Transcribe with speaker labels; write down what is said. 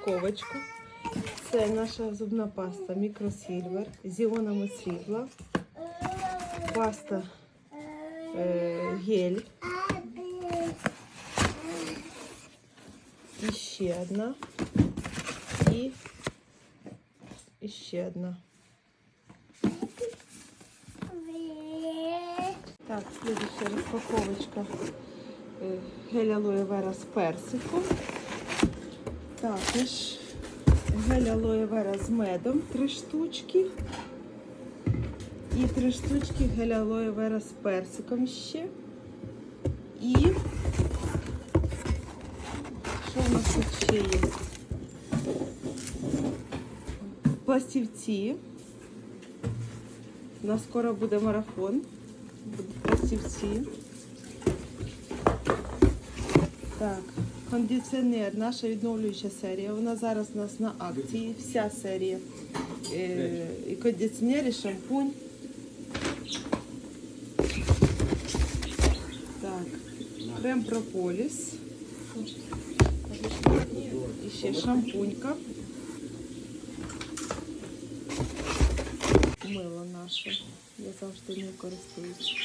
Speaker 1: розпаковочку. Це наша зубна паста Мікросільвер з іонами срібла. Паста е, гель. І ще одна. І, і ще одна. Так, следующая розпаковочка. Е, Гель алоє вера з персиком. Також гель алоє вера з медом три штучки. І три штучки гель алоє вера з персиком ще. І що у нас тут ще є? Пластівці. У нас скоро буде марафон. Будуть пластівці. Так, кондиціонер, наша відновлююча серія. Вона зараз у нас на акції. Вся серія. Е, і кондиціонер, і шампунь. Так, крем прополіс. І ще шампунька. Мило наше. Я завжди не користуюсь.